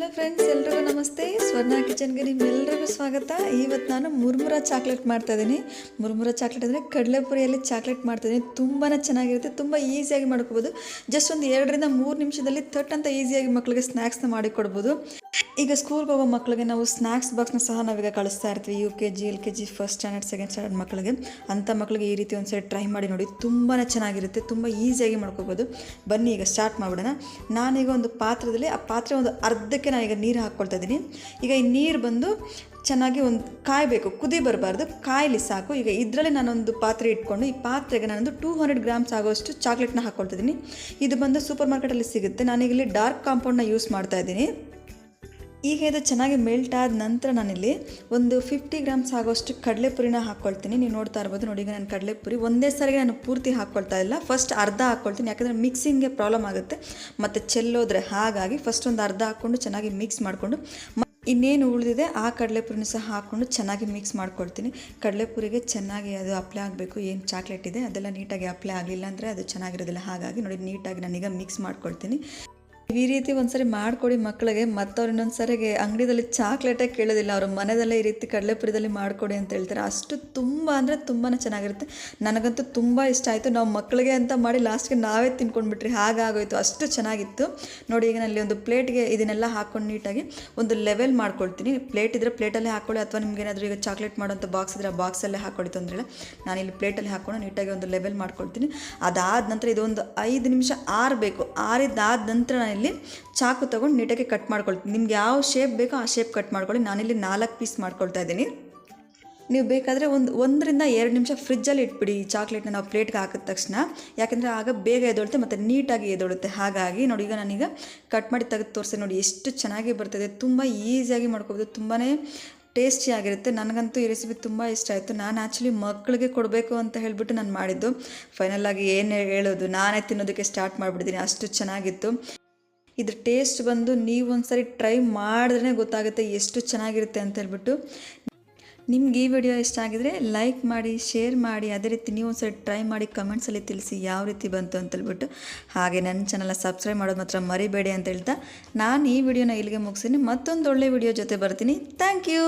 Hello friends ಎಲ್ರಿಗೂ ನಮಸ್ತೆ. ಸ್ವರ್ಣ ಕಿಚನ್ಗೆ ನಿಮ್ಮೆಲ್ಲರಿಗೂ ಸ್ವಾಗತ. ಇವತ್ತು ನಾನು ಮುರ್ಮುರ ಚಾಕ್ಲೇಟ್ ಮಾಡ್ತಾ ಇದ್ದೀನಿ. ಮುರ್ಮುರ ಚಾಕ್ಲೇಟ್ ಅಂದರೆ ಕಡಲೆಪುರಿಯಲ್ಲಿ ಚಾಕ್ಲೇಟ್ ಮಾಡ್ತಾ ಇದ್ದೀನಿ. ತುಂಬಾ ಚೆನ್ನಾಗಿರುತ್ತೆ, ತುಂಬ ಈಸಿಯಾಗಿ ಮಾಡ್ಕೋಬೋದು. ಜಸ್ಟ್ ಒಂದು ಎರಡರಿಂದ ಮೂರು ನಿಮಿಷದಲ್ಲಿ ಥಟ್ ಅಂತ ಈಸಿಯಾಗಿ ಮಕ್ಕಳಿಗೆ ಸ್ನ್ಯಾಕ್ಸ್ನ ಮಾಡಿಕೊಡ್ಬೋದು ಈಗ ಸ್ಕೂಲ್ಗೆ ಹೋಗೋ ಮಕ್ಕಳಿಗೆ ನಾವು ಸ್ನ್ಯಾಕ್ಸ್ ಬಾಕ್ಸ್ನ ಸಹ ನಾವೀಗ ಕಳಿಸ್ತಾ ಇರ್ತೀವಿ. U K G L K G first standard second standard ಮಕ್ಕಳಿಗೆ ಅಂಥ ಮಕ್ಕಳಿಗೆ ಈ ರೀತಿ ಒಂದು ಸೈಡ್ ಟ್ರೈ ಮಾಡಿ ನೋಡಿ. ತುಂಬಾ ಚೆನ್ನಾಗಿರುತ್ತೆ. ತುಂಬ ಈಸಿಯಾಗಿ ಮಾಡ್ಕೋಬೋದು. ಬನ್ನಿ ಈಗ ಸ್ಟಾರ್ಟ್ ಮಾಡಿಬಿಡೋಣ. ನಾನೀಗ ಒಂದು ಪಾತ್ರದಲ್ಲಿ, ಆ ಪಾತ್ರೆ ಒಂದು ಅರ್ಧಕ್ಕೆ ನಾನೀಗ ನೀರು ಹಾಕ್ಕೊಳ್ತಾ ಇದ್ದೀನಿ. ಈಗ ಈ ನೀರು ಬಂದು ಚೆನ್ನಾಗಿ ಒಂದು ಕಾಯಬೇಕು. ಕುದಿ ಬರಬಾರ್ದು. ಕಾಯಲಿ ಸಾಕು. ಈಗ ಇದರಲ್ಲಿ ನಾನೊಂದು ಪಾತ್ರೆ ಇಟ್ಕೊಂಡು, ಈ ಪಾತ್ರೆಗೆ ನಾನೊಂದು ಟೂ ಹಂಡ್ರೆಡ್ ಗ್ರಾಮ್ಸ್ ಆಗೋಷ್ಟು ಚಾಕ್ಲೇಟ್ನ ಹಾಕ್ಕೊಳ್ತಿದ್ದೀನಿ ಇದು ಬಂದು ಸೂಪರ್ ಮಾರ್ಕೆಟಲ್ಲಿ ಸಿಗುತ್ತೆ. ನಾನೀಗ ಇಲ್ಲಿ ಡಾರ್ಕ್ ಕಾಂಪೌಂಡ್ನ ಯೂಸ್ ಮಾಡ್ತಾ ಇದ್ದೀನಿ. ಈಗ ಇದು ಚೆನ್ನಾಗಿ ಮೆಲ್ಟ್ ಆದ ನಂತರ ನಾನಿಲ್ಲಿ ಒಂದು ಫಿಫ್ಟಿ ಗ್ರಾಮ್ಸ್ ಆಗೋಷ್ಟು ಕಡಲೆಪುರಿನ ಹಾಕ್ಕೊಳ್ತೀನಿ ನೀವು ನೋಡ್ತಾ ಇರ್ಬೋದು. ನೋಡಿ, ಈಗ ನಾನು ಕಡಲೆಪುರಿ ಒಂದೇ ಸಾರಿಗೆ ನಾನು ಪೂರ್ತಿ ಹಾಕ್ಕೊಳ್ತಾ ಇಲ್ಲ. ಫಸ್ಟ್ ಅರ್ಧ ಹಾಕ್ಕೊಳ್ತೀನಿ ಯಾಕಂದರೆ ಮಿಕ್ಸಿಂಗ್ಗೆ ಪ್ರಾಬ್ಲಮ್ ಆಗುತ್ತೆ. ಮತ್ತು ಚೆಲ್ಲೋದ್ರೆ ಹಾಗಾಗಿ ಫಸ್ಟ್ ಒಂದು ಅರ್ಧ ಹಾಕ್ಕೊಂಡು ಚೆನ್ನಾಗಿ ಮಿಕ್ಸ್ ಮಾಡಿಕೊಂಡು ಇನ್ನೇನು ಉಳಿದಿದೆ ಆ ಕಡಲೆಪುರಿನ ಸಹ ಹಾಕ್ಕೊಂಡು ಚೆನ್ನಾಗಿ ಮಿಕ್ಸ್ ಮಾಡ್ಕೊಳ್ತೀನಿ. ಕಡಲೆಪುರಿಗೆ ಚೆನ್ನಾಗಿ ಅದು ಅಪ್ಲೈ ಆಗಬೇಕು. ಏನು ಚಾಕ್ಲೇಟ್ ಇದೆ ಅದೆಲ್ಲ ನೀಟಾಗಿ ಅಪ್ಲೈ ಆಗಲಿಲ್ಲ ಅಂದರೆ ಅದು ಚೆನ್ನಾಗಿರೋದಿಲ್ಲ. ಹಾಗಾಗಿ ನೋಡಿ, ನೀಟಾಗಿ ನಾನೀಗ ಮಿಕ್ಸ್ ಮಾಡ್ಕೊಳ್ತೀನಿ. ಈ ರೀತಿ ಒಂದ್ಸರಿ ಮಾಡ್ಕೊಡಿ ಮಕ್ಕಳಿಗೆ ಮತ್ತವ್ರು ಇನ್ನೊಂದು ಸರಿಗೆ ಅಂಗಡಿದಲ್ಲಿ ಚಾಕ್ಲೇಟೇ ಕೇಳೋದಿಲ್ಲ. ಅವರು ಮನೆಯಲ್ಲೇ ಈ ರೀತಿ ಕಡಲೆಪುರಿದಲ್ಲಿ ಮಾಡಿಕೊಡಿ ಅಂತ ಹೇಳ್ತಾರೆ. ಅಷ್ಟು ತುಂಬ ಅಂದರೆ ತುಂಬಾ ಚೆನ್ನಾಗಿರುತ್ತೆ. ನನಗಂತೂ ತುಂಬ ಇಷ್ಟ ಆಯಿತು. ನಾವು ಮಕ್ಕಳಿಗೆ ಅಂತ ಮಾಡಿ ಲಾಸ್ಟ್ಗೆ ನಾವೇ ತಿನ್ಕೊಂಡ್ಬಿಟ್ರಿ. ಹಾಗಾಗೋಯ್ತು. ಅಷ್ಟು ಚೆನ್ನಾಗಿತ್ತು. ನೋಡಿ, ಈಗ ನಲ್ಲಿ ಒಂದು ಪ್ಲೇಟ್ಗೆ ಇದನ್ನೆಲ್ಲ ಹಾಕ್ಕೊಂಡು ನೀಟಾಗಿ ಒಂದು ಲೆವೆಲ್ ಮಾಡ್ಕೊಳ್ತೀನಿ. ಪ್ಲೇಟ್ ಇದ್ದರೆ ಪ್ಲೇಟಲ್ಲೇ ಹಾಕೊಳ್ಳಿ. ಅಥವಾ ನಿಮ್ಗೆ ಏನಾದರೂ ಈಗ ಚಾಕ್ಲೇಟ್ ಮಾಡೋಂಥ ಬಾಕ್ಸ್ ಇದ್ರೆ ಆ ಬಾಕ್ಸಲ್ಲೇ ಹಾಕೊಳ್ಳಿ ತೊಂದರೆ ನಾನು ಇಲ್ಲಿ ಪ್ಲೇಟಲ್ಲಿ ಹಾಕೊಂಡು ನೀಟಾಗಿ ಒಂದು ಲೆವೆಲ್ ಮಾಡ್ಕೊಳ್ತೀನಿ. ಅದಾದ ನಂತರ ಇದೊಂದು ಐದು ನಿಮಿಷ ಆರಬೇಕು. ಆರಿದ್ದಾದ ನಂತರ ನಾನಿಲ್ಲಿ ಚಾಕು ತೊಗೊಂಡು ನೀಟಾಗಿ ಕಟ್ ಮಾಡ್ಕೊಳ್ತೀನಿ ನಿಮ್ಗೆ ಯಾವ ಶೇಪ್ ಬೇಕೋ ಆ ಶೇಪ್ ಕಟ್ ಮಾಡ್ಕೊಳ್ಳಿ. ನಾನಿಲ್ಲಿ ನಾಲ್ಕು ಪೀಸ್ ಮಾಡ್ಕೊಳ್ತಾ ಇದ್ದೀನಿ. ನೀವು ಬೇಕಾದರೆ ಒಂದು ಒಂದರಿಂದ ಎರಡು ನಿಮಿಷ ಫ್ರಿಜ್ಜಲ್ಲಿ ಇಟ್ಬಿಡಿ ಈ ಚಾಕ್ಲೇಟ್ನ ನಾವು ಪ್ಲೇಟ್ಗೆ ಹಾಕಿದ ತಕ್ಷಣ. ಯಾಕೆಂದರೆ ಆಗ ಬೇಗ ಎದೊಳುತ್ತೆ ಮತ್ತು ನೀಟಾಗಿ ಎದೊಳುತ್ತೆ ಹಾಗಾಗಿ ನೋಡಿ ಈಗ ನಾನೀಗ ಕಟ್ ಮಾಡಿ ತೆಗೆದು ತೋರಿಸಿ ನೋಡಿ ಎಷ್ಟು ಚೆನ್ನಾಗಿ ಬರ್ತದೆ. ತುಂಬ ಈಸಿಯಾಗಿ ಮಾಡ್ಕೋಬೋದು. ತುಂಬಾ ಟೇಸ್ಟಿಯಾಗಿರುತ್ತೆ ನನಗಂತೂ ಈ ರೆಸಿಪಿ ತುಂಬ ಇಷ್ಟ ಆಯಿತು. ನಾನು ಆ್ಯಕ್ಚುಲಿ ಮಕ್ಕಳಿಗೆ ಕೊಡಬೇಕು ಅಂತ ಹೇಳಿಬಿಟ್ಟು ನಾನು ಮಾಡಿದ್ದು. ಫೈನಲಾಗಿ ಏನು ಹೇಳೋದು? ನಾನೇ ತಿನ್ನೋದಕ್ಕೆ ಸ್ಟಾರ್ಟ್ ಮಾಡಿಬಿಟ್ಟಿದ್ದೀನಿ. ಅಷ್ಟು ಚೆನ್ನಾಗಿತ್ತು. ಇದ್ರ ಟೇಸ್ಟ್ ಬಂದು ನೀವು ಒಂದ್ಸರಿ ಟ್ರೈ ಮಾಡಿದ್ರೆ ಗೊತ್ತಾಗುತ್ತೆ ಎಷ್ಟು ಚೆನ್ನಾಗಿರುತ್ತೆ ಅಂತ ಹೇಳ್ಬಿಟ್ಟು. ನಿಮ್ಗೆ ಈ ವಿಡಿಯೋ ಇಷ್ಟ ಆಗಿದ್ರೆ ಲೈಕ್ ಮಾಡಿ ಶೇರ್ ಮಾಡಿ, ಅದೇ ರೀತಿ ನೀವು ಒಂದ್ಸರಿ ಟ್ರೈ ಮಾಡಿ ಕಮೆಂಟ್ಸಲ್ಲಿ ತಿಳಿಸಿ ಯಾವ ರೀತಿ ಬಂತು ಅಂತ ಹೇಳ್ಬಿಟ್ಟು. ಹಾಗೆ ನನ್ನ ಚಾನಲ್ನ ಸಬ್ಸ್ಕ್ರೈಬ್ ಮಾಡೋದು ಮಾತ್ರ ಮರಿಬೇಡಿ ಅಂತ ಹೇಳ್ತಾ. ನಾನು ಈ ವಿಡಿಯೋನ ಇಲ್ಲಿಗೆ ಮುಗಿಸ್ತೀನಿ. ಮತ್ತೊಂದು ಒಳ್ಳೆ ವಿಡಿಯೋ ಜೊತೆ ಬರ್ತೀನಿ. Thank you